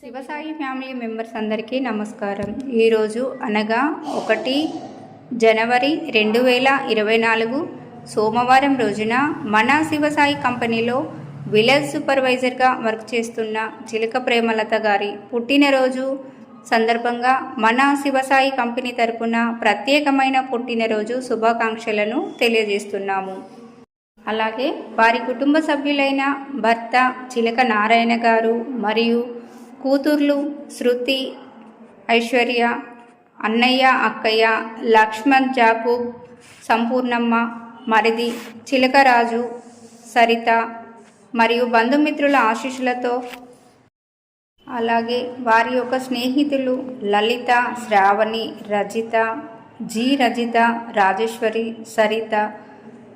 Shivasai family members అందరికీ నమస్కారం. ఈరోజు అనగా ఒకటి జనవరి రెండు వేల ఇరవై నాలుగు సోమవారం రోజున మన శివసాయి కంపెనీలో విలేజ్ సూపర్వైజర్గా వర్క్ చేస్తున్న చిలక ప్రేమలత గారి పుట్టినరోజు సందర్భంగా మన శివసాయి కంపెనీ తరపున ప్రత్యేకమైన పుట్టినరోజు శుభాకాంక్షలను తెలియజేస్తున్నాము. అలాగే వారి కుటుంబ సభ్యులైన భర్త చిలక నారాయణ గారు మరియు కూతుర్లు శృతి ఐశ్వర్య అన్నయ్య అక్కయ్య లక్ష్మణ్ జాకూబ్ సంపూర్ణమ్మ మరిది చిలకరాజు సరిత మరియు బంధుమిత్రుల ఆశీస్సులతో అలాగే వారి యొక్క స్నేహితులు లలిత శ్రావణి రజిత జి రజిత రాజేశ్వరి సరిత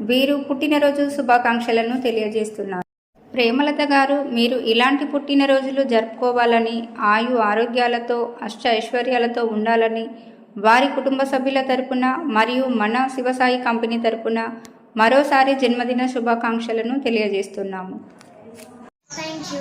వీరు పుట్టినరోజు శుభాకాంక్షలను తెలియజేస్తున్నారు. ప్రేమలత గారు మీరు ఇలాంటి పుట్టినరోజులు జరుపుకోవాలని ఆయు ఆరోగ్యాలతో అష్ట ఐశ్వర్యాలతో ఉండాలని వారి కుటుంబ సభ్యుల తరపున మరియు మన శివసాయి కంపెనీ తరపున మరోసారి జన్మదిన శుభాకాంక్షలను తెలియజేస్తున్నాము. Thank you